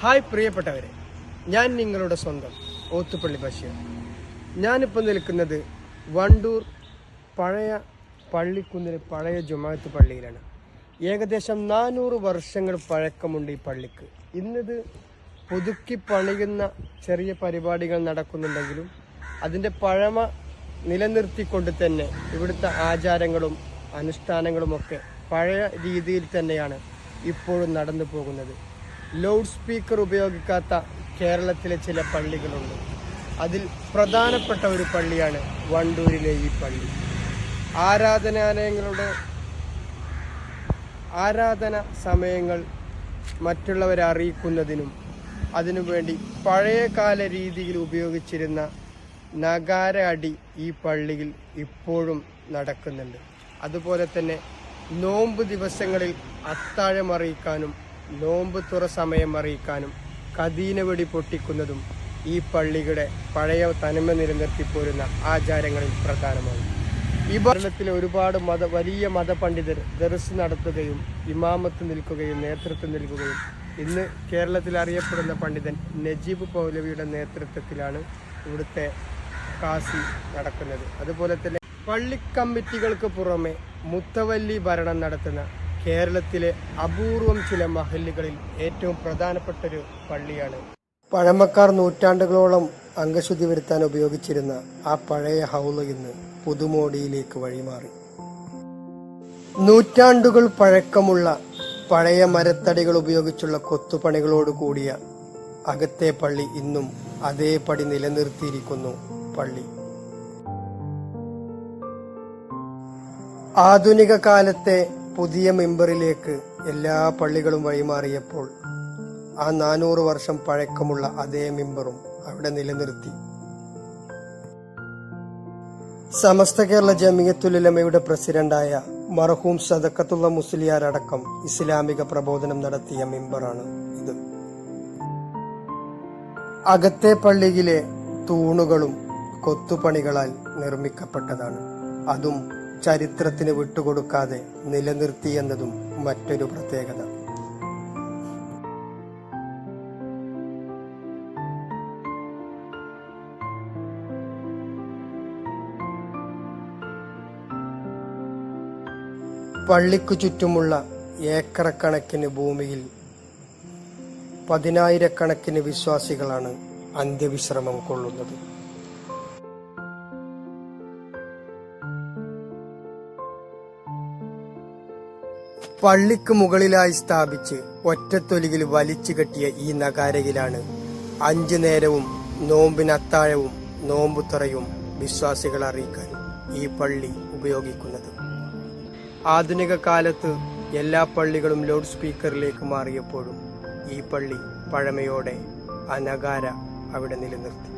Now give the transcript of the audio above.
Hi പ്രിയപ്പെട്ടവരെ ഞാൻ നിങ്ങളുടെ സ്വന്തം ഓത്തുപള്ളി ബഷീർ. ഞാനിപ്പോൾ നിൽക്കുന്നത് വണ്ടൂർ പഴയ പള്ളിക്കുന്നിൽ പഴയ ജുമാത്ത് പള്ളിയിലാണ്. ഏകദേശം നാനൂറ് വർഷങ്ങൾ പഴക്കമുണ്ട് ഈ പള്ളിക്ക്. ഇന്നത് പുതുക്കി പണിയുന്ന ചെറിയ പരിപാടികൾ നടക്കുന്നുണ്ടെങ്കിലും അതിന്റെ പഴമ നിലനിർത്തിക്കൊണ്ട് തന്നെ ഇവിടുത്തെ ആചാരങ്ങളും അനുഷ്ഠാനങ്ങളുമൊക്കെ പഴയ രീതിയിൽ തന്നെയാണ് ഇപ്പോഴും നടന്നു പോകുന്നത്. ലൗഡ് സ്പീക്കർ ഉപയോഗിക്കാത്ത കേരളത്തിലെ ചില പള്ളികളുണ്ട്. അതിൽ പ്രധാനപ്പെട്ട ഒരു പള്ളിയാണ് വണ്ടൂരിലെ ഈ പള്ളി. ആരാധനാലയങ്ങളുടെ ആരാധന സമയങ്ങൾ മറ്റുള്ളവരെ അറിയിക്കുന്നതിനും അതിനുവേണ്ടി പഴയകാല രീതിയിൽ ഉപയോഗിച്ചിരുന്ന നഗാര അടി ഈ പള്ളിയിൽ ഇപ്പോഴും നടക്കുന്നുണ്ട്. അതുപോലെ തന്നെ നോമ്പ് ദിവസങ്ങളിൽ അത്താഴം അറിയിക്കാനും നോമ്പ് തുറ സമയം അറിയിക്കാനും കദീന വെടി പൊട്ടിക്കുന്നതും ഈ പള്ളിയുടെ പഴയ തനിമ നിലനിർത്തി പോരുന്ന ആചാരങ്ങളിൽ പ്രധാനമാണ്. ഈ ഭരണത്തിലെ ഒരുപാട് മത വലിയ മതപണ്ഡിതർ ദർസ് നടത്തുകയും ഇമാമത്ത് നിൽക്കുകയും നേതൃത്വം നൽകുകയും ഇന്ന് കേരളത്തിൽ അറിയപ്പെടുന്ന പണ്ഡിതൻ നജീബ് പൗലവിയുടെ നേതൃത്വത്തിലാണ് ഇവിടുത്തെ കാസി നടക്കുന്നത്. അതുപോലെ തന്നെ പള്ളിക്കമ്മിറ്റികൾക്ക് പുറമെ മുത്തവല്ലി ഭരണം നടത്തുന്ന കേരളത്തിലെ അപൂർവം ചില മഹല്ലുകളിൽ ഏറ്റവും പ്രധാനപ്പെട്ട ഒരു പള്ളിയാണ്. പഴമക്കാർ നൂറ്റാണ്ടുകളോളം അംഗശുദ്ധി വരുത്താൻ ഉപയോഗിച്ചിരുന്ന ആ പഴയ ഹൗള ഇന്ന് പുതുമോടിയിലേക്ക് വഴിമാറി. നൂറ്റാണ്ടുകൾ പഴക്കമുള്ള പഴയ മരത്തടികൾ ഉപയോഗിച്ചുള്ള കൊത്തുപണികളോട് കൂടിയ അകത്തെ പള്ളി ഇന്നും അതേപടി നിലനിർത്തിയിരിക്കുന്നു പള്ളി. ആധുനിക കാലത്തെ പുതിയ മെമ്പറിലേക്ക് എല്ലാ പള്ളികളും വഴിമാറിയപ്പോൾ ആ നാനൂറ് വർഷം പഴക്കമുള്ള അതേ മെമ്പറും അവിടെ നിലനിർത്തി. സമസ്ത കേരള ജമിയത്തുലമയുടെ പ്രസിഡന്റായ മർഹൂം സദക്കത്തുള്ള മുസ്ലിയാർ അടക്കം ഇസ്ലാമിക പ്രബോധനം നടത്തിയ മെമ്പറാണ് ഇത്. അകത്തെ പള്ളിയിലെ തൂണുകളും കൊത്തുപണികളാൽ നിർമ്മിക്കപ്പെട്ടതാണ്. അതും ചരിത്രത്തിന് വിട്ടുകൊടുക്കാതെ നിലനിർത്തി എന്നതും മറ്റൊരു പ്രത്യേകത. പള്ളിക്കു ചുറ്റുമുള്ള ഏക്കറക്കണക്കിന് ഭൂമിയിൽ പതിനായിരക്കണക്കിന് വിശ്വാസികളാണ് അന്ത്യവിശ്രമം കൊള്ളുന്നത്. പള്ളിക്ക് മുകളിലായി സ്ഥാപിച്ച് ഒറ്റത്തൊലിയിൽ വലിച്ചു കെട്ടിയ ഈ നഗാരയിലാണ് അഞ്ചു നേരവും നോമ്പിനത്താഴവും നോമ്പുത്തറയും വിശ്വാസികളെ അറിയിക്കാൻ ഈ പള്ളി ഉപയോഗിക്കുന്നത്. ആധുനിക കാലത്ത് എല്ലാ പള്ളികളും ലൗഡ് സ്പീക്കറിലേക്ക് മാറിയപ്പോഴും ഈ പള്ളി പഴമയോടെ അനകാര അവിടെ നിലനിർത്തി.